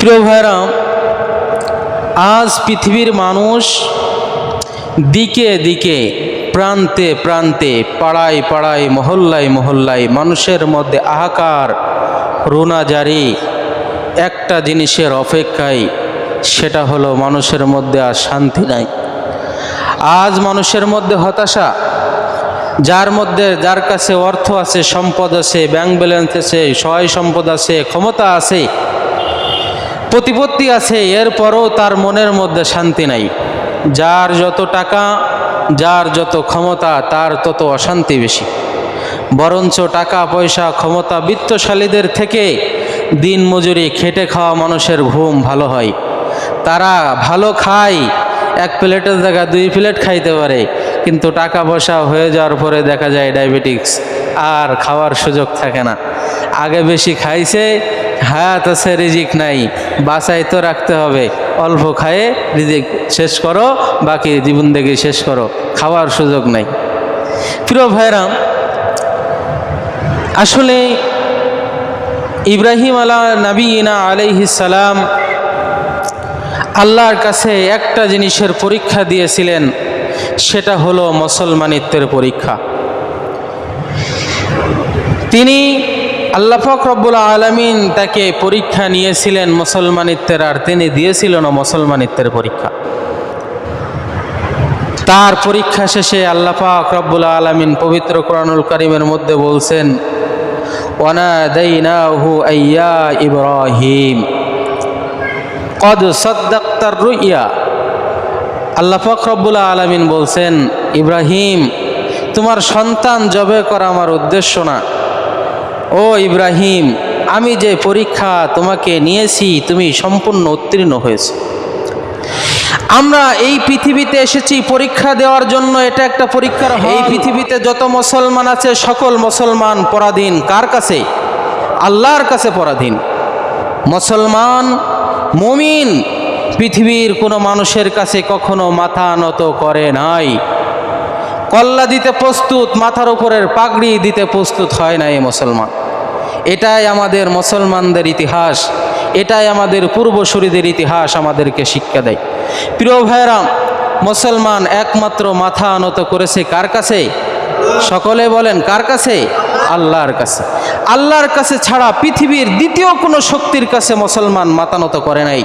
প্রিয় ভাইরা আজ পৃথিবীর মানুষ দিকে দিকে, প্রান্তে প্রান্তে, পাড়ায় পাড়ায়, মহল্লায় মহল্লায়, মানুষের মধ্যে আহাকার রোনা জারি একটা জিনিসের অপেক্ষায়, সেটা হলো মানুষের মধ্যে আর শান্তি নাই। আজ মানুষের মধ্যে হতাশা, যার মধ্যে, যার কাছে অর্থ আছে, সম্পদ আছে, ব্যাংক ব্যালেন্স আছে, সহায় সম্পদ আছে, ক্ষমতা আছে প্রতিপত্তি আছে, এরপরও তার মনের মধ্যে শান্তি নাই। যার যত টাকা, যার যত ক্ষমতা, তার তত অশান্তি বেশি। বরঞ্চ টাকা, পয়সা, ক্ষমতা বিত্তশালীদের থেকে দিন মজুরি, খেটে খাওয়া মানুষের ঘুম ভালো হয়। তারা ভালো খায়, এক প্লেটের জায়গায় দুই প্লেট খাইতে পারে কিন্তু টাকা পয়সা হয়ে যাওয়ার পরে দেখা যায় ডায়াবেটিক্স আর খাওয়ার সুযোগ থাকে না। আগে বেশি খাইছে, হায়াত আছে, রিজিক নাই বাসায় তো রাখতে হবে। অল্প খায়ে রিজিক শেষ করো, বাকি জীবন দেখে শেষ করো, খাওয়ার সুযোগ নাই। প্রিয় ভাইরাম আসলে ইব্রাহিম আলা নবীনা সালাম আল্লাহর কাছে একটা জিনিসের পরীক্ষা দিয়েছিলেন। সেটা হলো মুসলমানিত্বের পরীক্ষা। তিনি আল্লাহ রব্বুল আলমিন তাকে পরীক্ষা নিয়েছিলেন মুসলমানিত্বের, আর তিনি দিয়েছিলেন মুসলমানিত্বের পরীক্ষা। তার পরীক্ষা শেষে আল্লাহ পাক রব্বুল আলমিন পবিত্র কোরআনুল করিমের মধ্যে বলছেন ইব্রাহিম, কদ সদ্দাক্তার রুইয়া আল্লাহ পাক রব্বুল আলমিন বলছেন ইব্রাহিম তোমার সন্তান জবে করা আমার উদ্দেশ্য না। ও ইব্রাহিম আমি যে পরীক্ষা তোমাকে নিয়েছি তুমি সম্পূর্ণ উত্তীর্ণ হয়েছে। আমরা এই পৃথিবীতে এসেছি পরীক্ষা দেওয়ার জন্য এটা একটা পরীক্ষার। এই পৃথিবীতে যত মুসলমান আছে সকল মুসলমান পরাধীন। কার কাছে? আল্লাহর কাছে পরাধীন। মুসলমান মুমিন পৃথিবীর কোনো মানুষের কাছে কখনো মাথা নত করে নাই। কল্লা দিতে প্রস্তুত, মাথার উপরের পাগড়ি দিতে প্রস্তুত হয় না এই মুসলমান। এটাই আমাদের মুসলমানদের ইতিহাস, এটাই আমাদের পূর্বসূরিদের ইতিহাস আমাদেরকে শিক্ষা দেয়। প্রিয় ভাইরাম মুসলমান একমাত্র মাথা আনত করেছে কার কাছে? সকলে বলেন, কার কাছে? আল্লাহর কাছে। আল্লাহর কাছে ছাড়া পৃথিবীর দ্বিতীয় কোনো শক্তির কাছে মুসলমান মাতানত করে নাই।